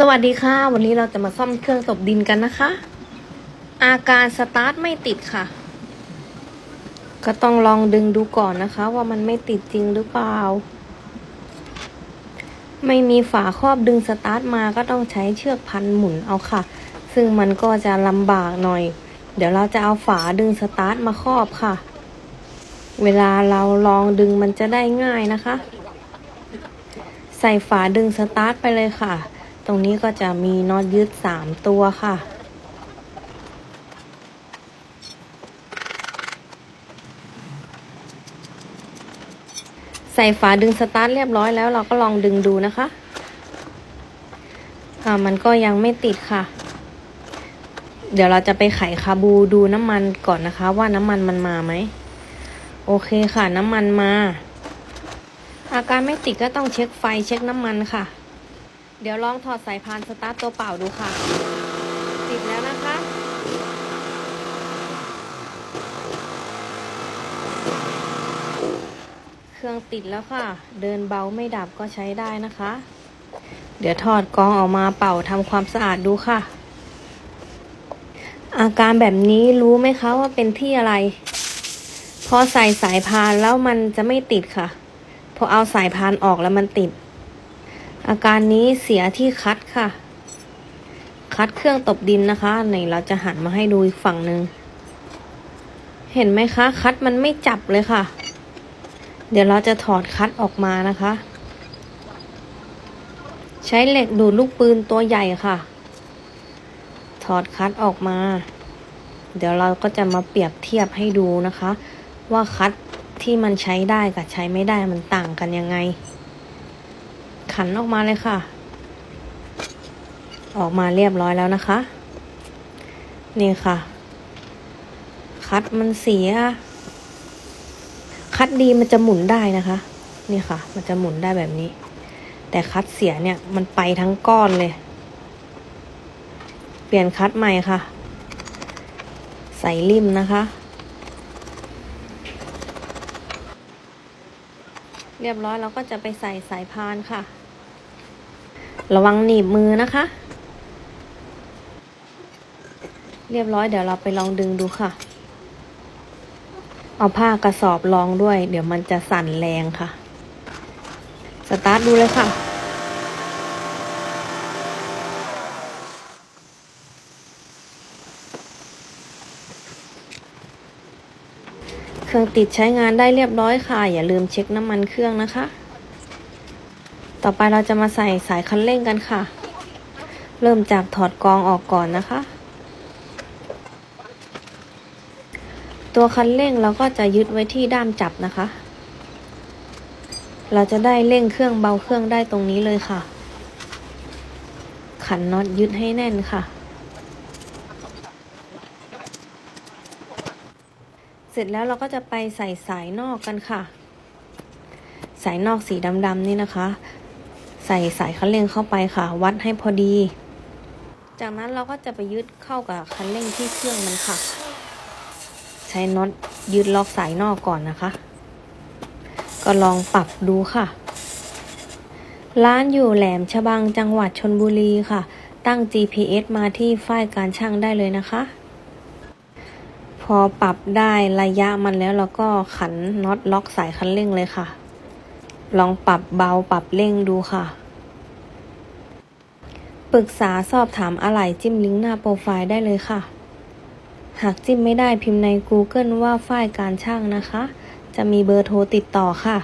สวัสดีค่ะ วันนี้เราจะมาซ่อมเครื่องตบดินกันนะคะ อาการสตาร์ทไม่ติดค่ะ ก็ต้องลองดึงดูก่อนนะคะ ว่ามันไม่ติดจริงหรือเปล่า ไม่มีฝาครอบดึงสตาร์ทมาก็ต้องใช้เชือกพันหมุนเอาค่ะ ซึ่งมันก็จะลำบากหน่อย เดี๋ยวเราจะเอาฝาดึงสตาร์ทมาครอบค่ะ เวลาเราลองดึงมันจะได้ง่ายนะคะ ใส่ฝาดึงสตาร์ทไปเลยค่ะ ตรงนี้ก็จะมีน็อตยึดสามตัวค่ะ ใส่ฝาดึงสตาร์ทเรียบร้อยแล้วเราก็ลองดึงดูนะคะอ่ามันก็ยังไม่ติดค่ะ เดี๋ยวเราจะไปไขคาบูดูน้ำมันก่อนนะคะ ว่าน้ำมันมันมาไหม โอเคค่ะน้ำมันมา อาการไม่ติดก็ต้องเช็คไฟเช็คน้ำมันค่ะ เดี๋ยวลองถอดสายพานสตาร์ตตัวเปล่าดูค่ะ ติดแล้วนะคะ เครื่องติดแล้วค่ะ เดินเบาไม่ดับก็ใช้ได้นะคะ เดี๋ยวถอดกองออกมาเป่าทำความสะอาดดูค่ะ อาการแบบนี้รู้ไหมคะว่าเป็นที่อะไร พอใส่สายพานแล้วมันจะไม่ติดค่ะ พอเอาสายพานออกแล้วมันติด อาการนี้เสียที่คัดค่ะ คัดเครื่องตบดินนะคะไหนเราจะหันมาให้ดูอีกฝั่งหนึ่งเห็นไหมคะ คัดมันไม่จับเลยค่ะ เดี๋ยวเราจะถอดคัดออกมานะคะ ใช้เหล็กดูดลูกปืนตัวใหญ่ค่ะ ถอดคัดออกมา เดี๋ยวเราก็จะมาเปรียบเทียบให้ดูนะคะ ว่าคัดที่มันใช้ได้กับใช้ไม่ได้มันต่างกันยังไง ขันออกมาเลยค่ะ ออกมาเรียบร้อยแล้วนะคะ นี่ค่ะ คัดมันเสีย คัดดีมันจะหมุนได้นะคะ นี่ค่ะ มันจะหมุนได้แบบนี้ แต่คัดเสียเนี่ยมันไปทั้งก้อนเลย เปลี่ยนคัดใหม่ค่ะ ใส่ริมนะคะเรียบร้อยเราก็จะไปใส่สายพานค่ะ ระวังหนีบมือนะคะ เรียบร้อยเดี๋ยวเราไปลองดึงดูค่ะ เอาผ้ากระสอบรองด้วย เดี๋ยวมันจะสั่นแรงค่ะ สตาร์ทดูเลยค่ะเครื่องติดใช้งานได้เรียบร้อยค่ะ อย่าลืมเช็คน้ำมันเครื่องนะคะ ต่อไปเราจะมาใส่สายคันเร่งกันค่ะ เริ่มจากถอดกองออกก่อนนะคะ ตัวคันเร่งเราก็จะยึดไว้ที่ด้ามจับนะคะ เราจะได้เร่งเครื่องเบาเครื่องได้ตรงนี้เลยค่ะ ขันน็อตยึดให้แน่นค่ะ เสร็จแล้วเราก็จะไปใส่สายนอกกันค่ะสายนอกสีดำๆนี่นะคะ ใส่สายคันเร่งเข้าไปค่ะ วัดให้พอดี จากนั้นเราก็จะไปยึดเข้ากับคันเร่งที่เครื่องมันค่ะ ใช้น็อตยึดล็อกสายนอกก่อนนะคะ ก็ลองปรับดูค่ะ ร้านอยู่แหลมฉบังจังหวัดชนบุรีค่ะ ตั้ง GPS มาที่ฝ้ายการช่างได้เลยนะคะ พอปรับได้ระยะมันแล้วเราก็ขันน็อตล็อกสายคันเร่งเลยค่ะ ลองปรับเบาปรับเร่งดูค่ะ ปรึกษาสอบถามอะไรจิ้มลิงก์หน้าโปรไฟล์ได้เลยค่ะ หากจิ้มไม่ได้พิมพ์ใน Google ว่าฝ้ายการช่างนะคะ จะมีเบอร์โทรติดต่อค่ะ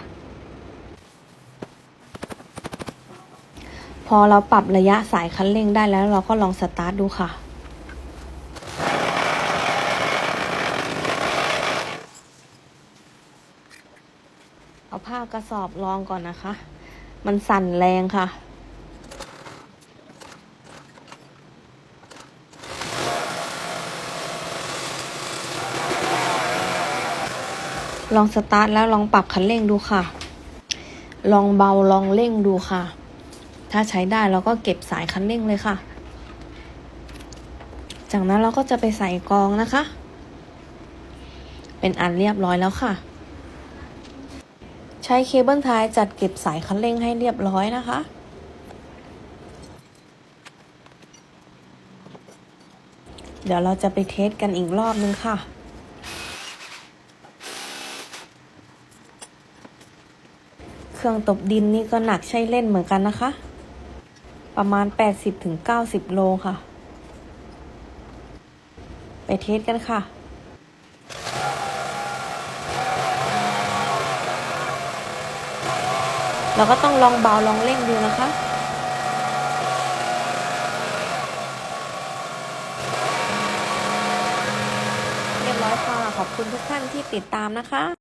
พอเราปรับระยะสายคันเร่งได้แล้วเราก็ลองสตาร์ทดูค่ะ เอาผ้ากระสอบรองก่อนนะคะ มันสั่นแรงค่ะ ลองสตาร์ทแล้วลองปรับคันเร่งดูค่ะ ลองเบาลองเร่งดูค่ะ ถ้าใช้ได้เราก็เก็บสายคันเร่งเลยค่ะ จากนั้นเราก็จะไปใส่กองนะคะ เป็นอันเรียบร้อยแล้วค่ะ ใช้เคเบิลไทยจัดเก็บสายคันเร่งให้เรียบร้อยนะคะเดี๋ยวเราจะไปเทสกันอีกรอบนึงค่ะ เครื่องตบดินนี่ก็หนักใช่เล่นเหมือนกันนะคะ ประมาณ 80-90 โลค่ะ ไปเทสกันค่ะ เราก็ต้องลองเบาลองเร่งดูนะคะ เรียบร้อยค่ะ ขอบคุณทุกท่านที่ติดตามนะคะ